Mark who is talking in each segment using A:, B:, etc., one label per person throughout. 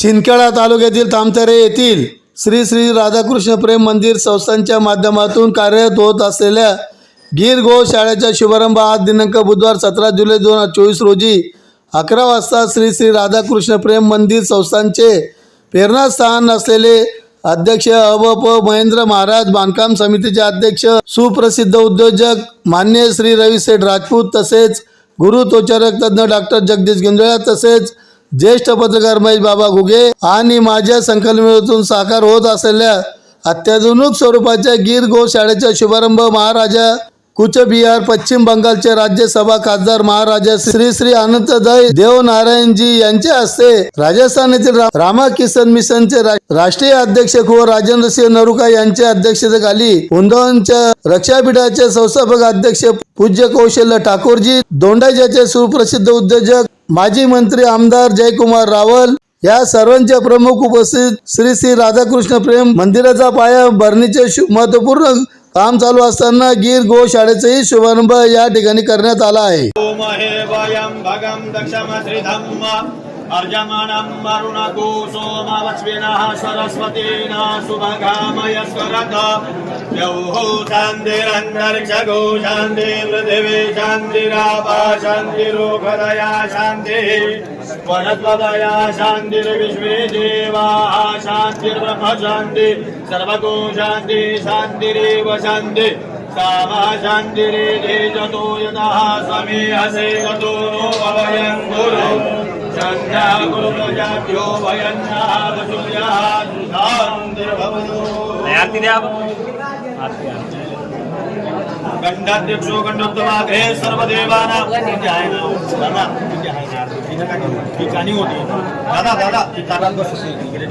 A: शिंदखेडा तालुक्यातील तामतरे येथील श्री श्री राधाकृष्ण प्रेम मंदिर संस्थांच्या माध्यमातून कार्यरत होत असलेल्या गीर गो शाळेचा शुभारंभ आज दिनांक बुधवार सतरा जुलै दोन हजार चोवीस रोजी अकरा वाजता श्री श्री राधाकृष्ण प्रेम मंदिर संस्थांचे प्रेरणास्थान असलेले अध्यक्ष अवप महेंद्र महाराज बांधकाम समितीचे अध्यक्ष सुप्रसिद्ध उद्योजक मान्य श्री रवी सेठ राजपूत तसेच गुरु त्वचारक तज्ज्ञ डॉक्टर जगदीश गुंजळा तसेच ज्येष्ठ पत्रकार महेश बाबा घुगे आणि माझ्या संकल्पनेतून साकार होत असलेल्या अत्याधुनिक स्वरूपाच्या गीर गोशाळेचा शुभारंभ महाराजा कुचबिहार पश्चिम बंगालचे राज्यसभा खासदार महाराजा श्री श्री अनंतदय देवनारायणजी यांच्या हस्ते राजस्थान येथील रामा किसन मिशनचे राष्ट्रीय अध्यक्ष कुंवर राजेंद्र सिंह नरुका यांच्या अध्यक्षतेखाली उंदवनच्या रक्षापीठाचे संस्थापक अध्यक्ष पूज्य कौशल्य ठाकूरजी दोंडाच्याचे सुप्रसिद्ध उद्योजक माजी मंत्री आमदार जयकुमार रावल या सर्वांच्या प्रमुख उपस्थित श्री श्री राधाकृष्ण प्रेम मंदिराचा पाया भरणीचे महत्त्वपूर्ण काम चालू असताना गीर गो शाळेचाही शुभारंभ या ठिकाणी करण्यात आला आहे.
B: अर्जमानं वरुणको सोमवस्विनः सरस्वतीना सुभगामयस्वरत यौः शान्तिरन्तरिक्षगो शान्तिर्पृथिवी शान्तिरापा शान्तिरोगदया शान्तिः। वनत्वदया शान्तिर्विश्वे देवाः शान्तिर्ब्रह्म शान्ति। सर्वगो शान्ति शान्तिरेव शान्ति। सामा शान्तिरे जतो यतः समे हसे गतो नो अभयं गुरु।
C: आरती द्या
B: गंडाध्यक्षो गंडोत्तमाग्रे सर्वदेवानां आहे ना दादा आहे ना तिथं काय ठिकाणी होती दादा दादा ती ताटात बस इकडे.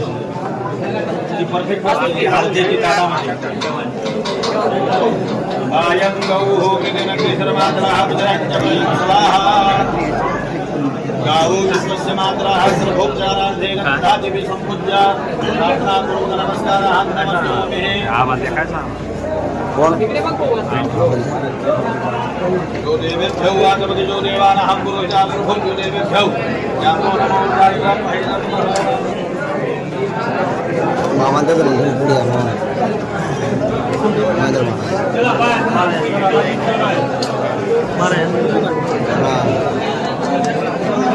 B: ती परफेक्ट बसली हलते ती ताटामध्ये गौः सर्वात्राः गुजरात्यमयं स्वाहा। गावो विश्वस्य सर्वोपचारार्थे गन्धादिभिः सम्पूज्य प्रार्थना कुर्वन्त नमस्काराः नमस्यामि
C: आवाज काय सांग
B: जो देवेभ्यौ वाचपति जो देवानहं जो देवेभ्यौ नमो
D: पुढे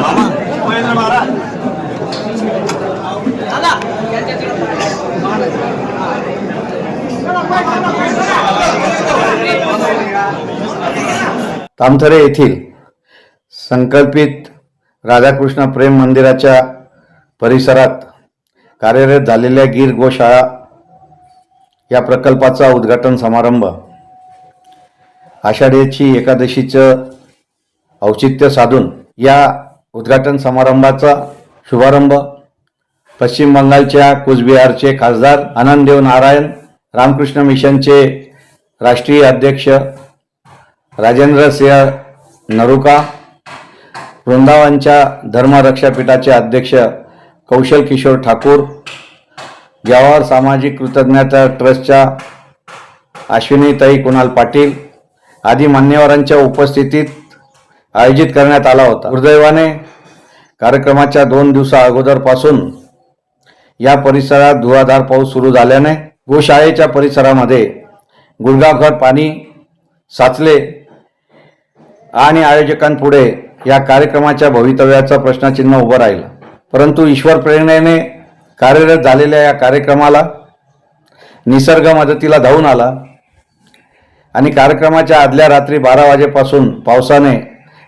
D: मामा महेंद्र मामा हा
B: महेंद्र महाराज
E: तामथरे येथील संकल्पित राधाकृष्ण प्रेम मंदिराच्या परिसरात कार्यरत झालेल्या गीर गोशाळा या प्रकल्पाचा उद्घाटन समारंभ. आषाढीची एकादशीचं औचित्य साधून या उद्घाटन समारंभाचा शुभारंभ. पश्चिम बंगालच्या कुचबिहारचे खासदार आनंददेव नारायण रामकृष्ण मिशनचे राष्ट्रीय अध्यक्ष राजेंद्र सिंह नरुका वृंदावनच्या धर्मरक्षापीठाचे अध्यक्ष कौशल किशोर ठाकूर जवाहर सामाजिक कृतज्ञता ट्रस्टच्या अश्विनीताई कुणाल पाटील आदी मान्यवरांच्या उपस्थितीत आयोजित करण्यात आला होता. दुर्दैवाने कार्यक्रमाच्या दोन दिवसा अगोदरपासून या परिसरात धुवाधार पाऊस सुरू झाल्याने गोशाळेच्या परिसरामध्ये गुडगावभर पाणी साचले आणि आयोजकांपुढे या कार्यक्रमाच्या भवितव्याचं प्रश्नचिन्ह उभं राहिलं. परंतु ईश्वर प्रेरणेने कार्यरत झालेल्या या कार्यक्रमाला निसर्ग मदतीला धावून आला आणि कार्यक्रमाच्या आदल्या रात्री बारा वाजेपासून पावसाने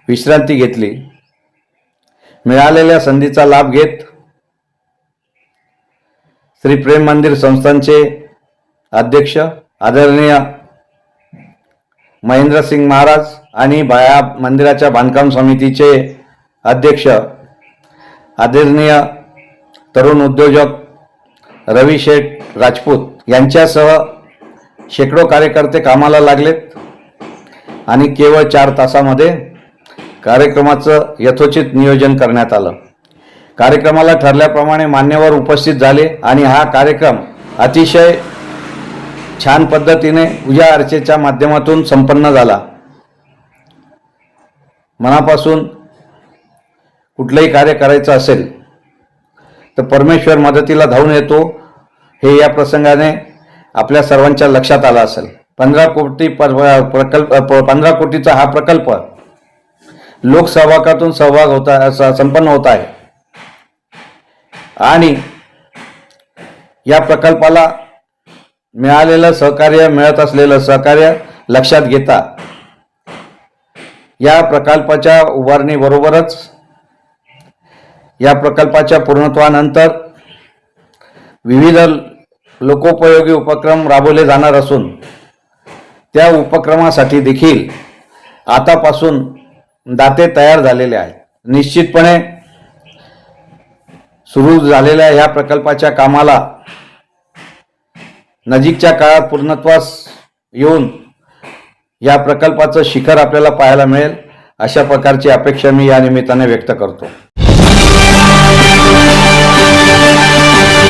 E: विश्रांती घेतली. मिळालेल्या संधीचा लाभ घेत श्री प्रेम मंदिर संस्थांचे अध्यक्ष आदरणीय महेंद्र सिंग महाराज आणि बाया मंदिराच्या बांधकाम समितीचे अध्यक्ष आदरणीय तरुण उद्योजक रवी शेठ राजपूत यांच्यासह शेकडो कार्यकर्ते कामाला लागलेत. आणि केवळ चार तासामध्ये कार्यक्रमाचं यथोचित नियोजन करण्यात आलं. कार्यक्रमाला ठरल्याप्रमाणे मान्यवर उपस्थित झाले आणि हा कार्यक्रम अतिशय छान पद्धतीने पूजा अर्चेच्या माध्यमातून संपन्न झाला. मनापासून कुठलंही कार्य करायचं असेल तर परमेश्वर मदतीला धावून येतो हे या प्रसंगाने आपल्या सर्वांच्या लक्षात आलं असेल. पंधरा कोटी पर- प्रकल्प पंधरा कोटीचा हा प्रकल्प लोकसहभागातून सहभाग होता संपन्न होत आहे. आणि या प्रकल्पाला मिळालेलं सहकार्य मिळत असलेलं सहकार्य लक्षात घेता. या प्रकल्पाच्या उभारणीबरोबरच या प्रकल्पाच्या पूर्णत्वानंतर विविध लोकोपयोगी उपक्रम राबवले जाणार असून त्या उपक्रमासाठी देखील आतापासून दाते तयार झालेले आहेत. निश्चितपणे सुरू झालेल्या ह्या प्रकल्पाच्या कामाला नजीकच्या काळात पूर्णत्वास येऊन या प्रकल्पाचं शिखर आपल्याला पाहायला मिळेल अशा प्रकारची अपेक्षा मी या निमित्ताने व्यक्त करतो.